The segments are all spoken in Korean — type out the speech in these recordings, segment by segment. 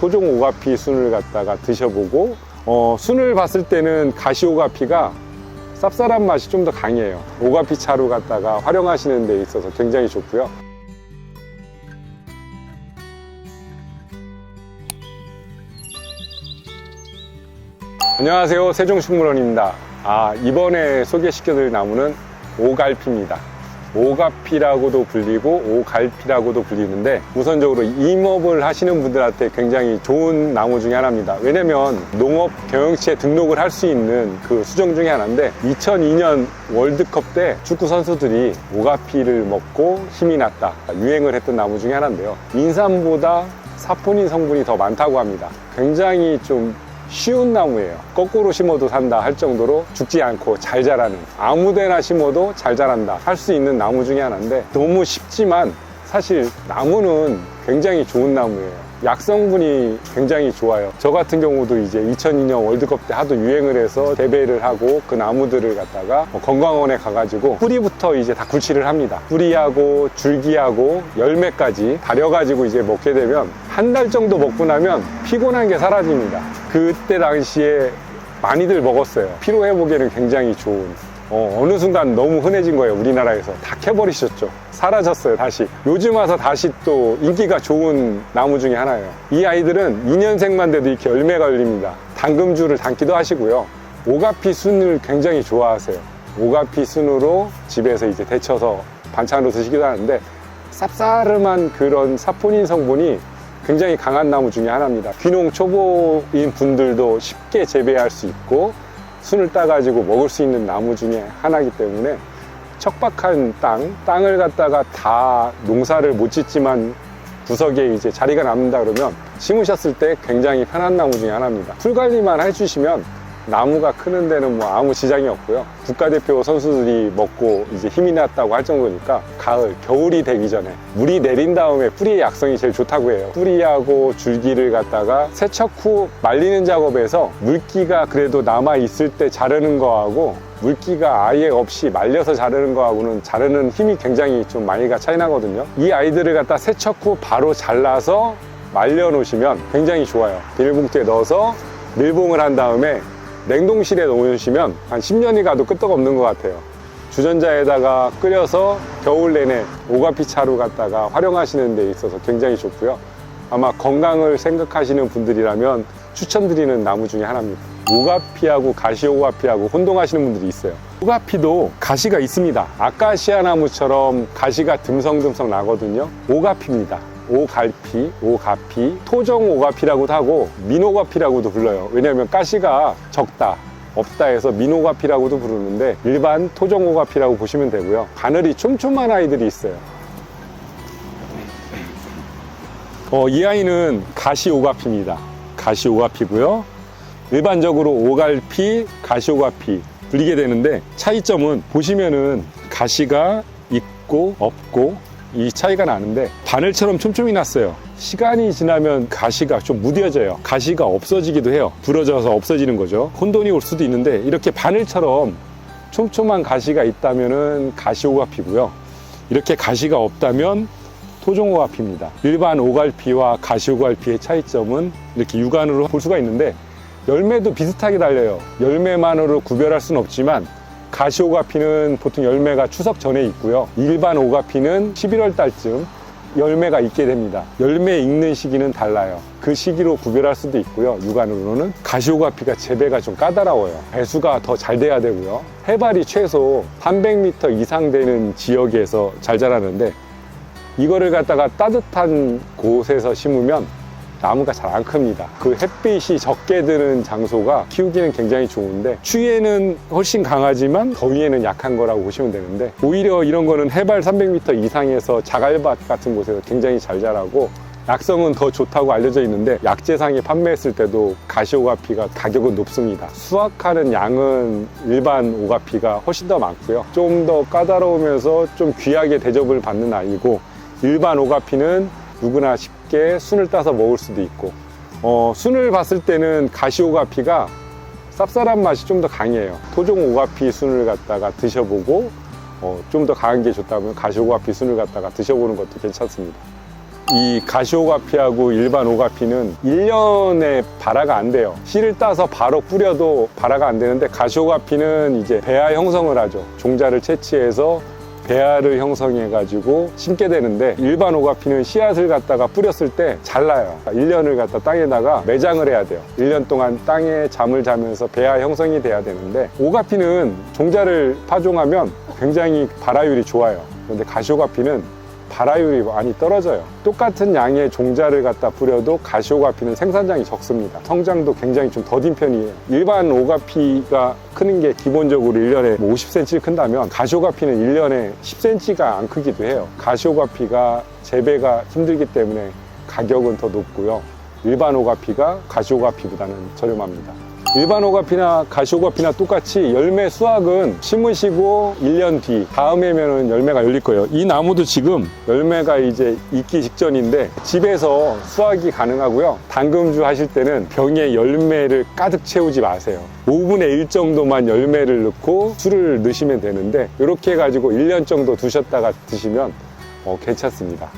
토종 오가피 순을 갖다가 드셔보고 어, 순을 봤을 때는 가시 오가피가 쌉쌀한 맛이 좀 더 강해요. 오가피 차로 갖다가 활용하시는 데 있어서 굉장히 좋고요. 안녕하세요. 세종식물원입니다. 아, 이번에 소개시켜드릴 나무는 오갈피입니다. 오가피라고도 불리고 오갈피라고도 불리는데 우선적으로 임업을 하시는 분들한테 굉장히 좋은 나무 중에 하나입니다. 왜냐면 농업 경영치에 등록을 할 수 있는 그 수정 중에 하나인데 2002년 월드컵 때 축구 선수들이 오가피를 먹고 힘이 났다 유행을 했던 나무 중에 하나인데요. 인삼보다 사포닌 성분이 더 많다고 합니다. 굉장히 좀 쉬운 나무예요. 거꾸로 심어도 산다 할 정도로 죽지 않고 잘 자라는 아무데나 심어도 잘 자란다 할 수 있는 나무 중에 하나인데 너무 쉽지만 사실 나무는 굉장히 좋은 나무예요. 약성분이 굉장히 좋아요. 저 같은 경우도 이제 2002년 월드컵 때 하도 유행을 해서 재배를 하고 그 나무들을 갖다가 뭐 건강원에 가가지고 뿌리부터 이제 다 굴치를 합니다. 뿌리하고 줄기하고 열매까지 다려가지고 이제 먹게 되면 한 달 정도 먹고 나면 피곤한 게 사라집니다. 그때 당시에 많이들 먹었어요. 피로 회복에는 굉장히 좋은. 어, 느 순간 너무 흔해진 거예요. 우리나라에서. 다 캐버리셨죠. 사라졌어요. 다시. 요즘 와서 다시 또 인기가 좋은 나무 중에 하나예요. 이 아이들은 2년생만 돼도 이렇게 열매가 열립니다. 당금주를 담기도 하시고요. 오가피 순을 굉장히 좋아하세요. 오가피 순으로 집에서 이제 데쳐서 반찬으로 드시기도 하는데 쌉싸름한 그런 사포닌 성분이 굉장히 강한 나무 중에 하나입니다. 귀농 초보인 분들도 쉽게 재배할 수 있고 순을 따가지고 먹을 수 있는 나무 중에 하나이기 때문에 척박한 땅, 땅을 갖다가 다 농사를 못 짓지만 구석에 이제 자리가 남는다 그러면 심으셨을 때 굉장히 편한 나무 중에 하나입니다. 풀 관리만 해주시면 나무가 크는 데는 뭐 아무 지장이 없고요. 국가대표 선수들이 먹고 이제 힘이 났다고 할 정도니까 가을, 겨울이 되기 전에 물이 내린 다음에 뿌리의 약성이 제일 좋다고 해요. 뿌리하고 줄기를 갖다가 세척 후 말리는 작업에서 물기가 그래도 남아 있을 때 자르는 거하고 물기가 아예 없이 말려서 자르는 거하고는 자르는 힘이 굉장히 좀 많이가 차이 나거든요. 이 아이들을 갖다 세척 후 바로 잘라서 말려 놓으시면 굉장히 좋아요. 비닐봉투에 넣어서 밀봉을 한 다음에 냉동실에 넣으시면 한 10년이 가도 끄떡없는 것 같아요. 주전자에다가 끓여서 겨울 내내 오가피 차로 갖다가 활용하시는 데 있어서 굉장히 좋고요. 아마 건강을 생각하시는 분들이라면 추천드리는 나무 중에 하나입니다. 오가피하고 가시오가피하고 혼동하시는 분들이 있어요. 오가피도 가시가 있습니다. 아카시아 나무처럼 가시가 듬성듬성 나거든요. 오가피입니다. 오갈 피, 오가피, 토종 오가피라고도 하고 민오가피라고도 불러요. 왜냐하면 가시가 적다. 없다 해서 민오가피라고도 부르는데 일반 토종 오가피라고 보시면 되고요. 바늘이 촘촘한 아이들이 있어요. 어, 이 아이는 가시 오가피입니다. 가시 오가피고요. 일반적으로 오갈피, 가시 오가피 불리게 되는데 차이점은 보시면은 가시가 있고 없고 이 차이가 나는데 바늘처럼 촘촘히 났어요. 시간이 지나면 가시가 좀 무뎌져요. 가시가 없어지기도 해요. 부러져서 없어지는 거죠. 혼돈이 올 수도 있는데 이렇게 바늘처럼 촘촘한 가시가 있다면은 가시오가피고요. 이렇게 가시가 없다면 토종오가피입니다. 일반 오갈피와 가시 오갈피의 차이점은 이렇게 육안으로 볼 수가 있는데 열매도 비슷하게 달려요. 열매만으로 구별할 수는 없지만 가시오가피는 보통 열매가 추석 전에 있고요. 일반 오가피는 11월 달쯤 열매가 있게 됩니다. 열매 익는 시기는 달라요. 그 시기로 구별할 수도 있고요. 육안으로는 가시오가피가 재배가 좀 까다로워요. 배수가 더 잘 돼야 되고요. 해발이 최소 300m 이상 되는 지역에서 잘 자라는데 이거를 갖다가 따뜻한 곳에서 심으면 나무가 잘 안 큽니다. 그 햇빛이 적게 드는 장소가 키우기는 굉장히 좋은데 추위에는 훨씬 강하지만 더위에는 약한 거라고 보시면 되는데 오히려 이런 거는 해발 300m 이상에서 자갈밭 같은 곳에서 굉장히 잘 자라고 약성은 더 좋다고 알려져 있는데 약재상에 판매했을 때도 가시오 가피가 가격은 높습니다. 수확하는 양은 일반 오가피가 훨씬 더 많고요. 좀 더 까다로우면서 좀 귀하게 대접을 받는 아이고 일반 오가피는 누구나 쉽게 순을 따서 먹을 수도 있고 어, 순을 봤을 때는 가시오가피가 쌉쌀한 맛이 좀 더 강해요 토종 오가피 순을 갖다가 드셔보고 어, 좀 더 강한 게 좋다면 가시오가피 순을 갖다가 드셔보는 것도 괜찮습니다 이 가시오가피하고 일반 오가피는 1년에 발화가 안 돼요. 씨를 따서 바로 뿌려도 발화가 안 되는데 가시오가피는 이제 배아 형성을 하죠. 종자를 채취해서 배아를 형성해 가지고 심게 되는데 일반 오가피는 씨앗을 갖다가 뿌렸을 때 잘라요. 1년을 갖다 땅에다가 매장을 해야 돼요. 1년 동안 땅에 잠을 자면서 배아 형성이 돼야 되는데 오가피는 종자를 파종하면 굉장히 발화율이 좋아요. 그런데 가시오가피는 발화율이 많이 떨어져요. 똑같은 양의 종자를 갖다 뿌려도 가시오가피는 생산량이 적습니다. 성장도 굉장히 좀 더딘 편이에요. 일반 오가피가 크는 게 기본적으로 1년에 뭐 50cm 큰다면 가시오가피는 1년에 10cm가 안 크기도 해요. 가시오가피가 재배가 힘들기 때문에 가격은 더 높고요. 일반 오가피가 가시오가피보다는 저렴합니다. 일반 오가피나 가시 오가피나 똑같이 열매 수확은 심으시고 1년 뒤 다음에면은 열매가 열릴 거예요. 이 나무도 지금 열매가 이제 익기 직전인데 집에서 수확이 가능하고요. 당금주 하실 때는 병에 열매를 가득 채우지 마세요. 5분의 1 정도만 열매를 넣고 술을 넣으시면 되는데 이렇게 해가지고 1년 정도 두셨다가 드시면 어, 괜찮습니다.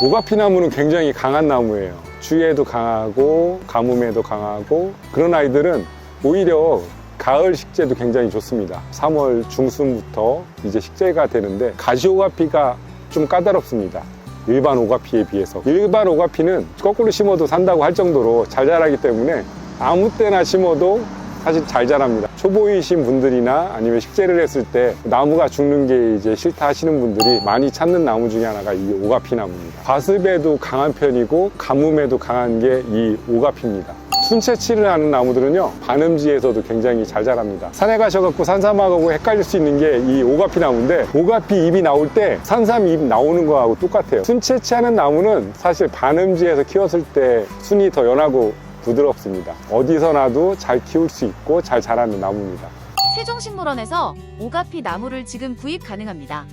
오가피 나무는 굉장히 강한 나무예요. 추위에도 강하고 가뭄에도 강하고 그런 아이들은 오히려 가을 식재도 굉장히 좋습니다. 3월 중순부터 이제 식재가 되는데 가시오가피가 좀 까다롭습니다. 일반 오가피에 비해서 일반 오가피는 거꾸로 심어도 산다고 할 정도로 잘 자라기 때문에 아무 때나 심어도 사실 잘 자랍니다. 초보이신 분들이나 아니면 식재를 했을 때 나무가 죽는 게 이제 싫다 하시는 분들이 많이 찾는 나무 중에 하나가 이 오가피 나무입니다. 과습에도 강한 편이고 가뭄에도 강한 게 이 오가피입니다. 순채취를 하는 나무들은요 반음지에서도 굉장히 잘 자랍니다 산에 가셔갖고 산삼하고 헷갈릴 수 있는 게 이 오가피 나무인데 오가피 잎이 나올 때 산삼 잎 나오는 거하고 똑같아요 순채취하는 나무는 사실 반음지에서 키웠을 때 순이 더 연하고 부드럽습니다 어디서 나도 잘 키울 수 있고 잘 자라는 나무입니다 세종식물원에서 오가피 나무를 지금 구입 가능합니다.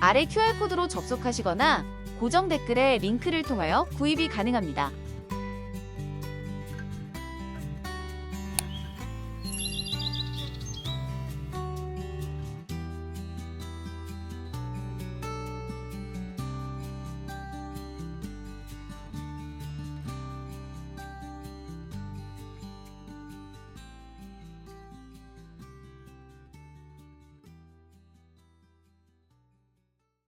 아래 QR코드로 접속하시거나 고정 댓글에 링크를 통하여 구입이 가능합니다.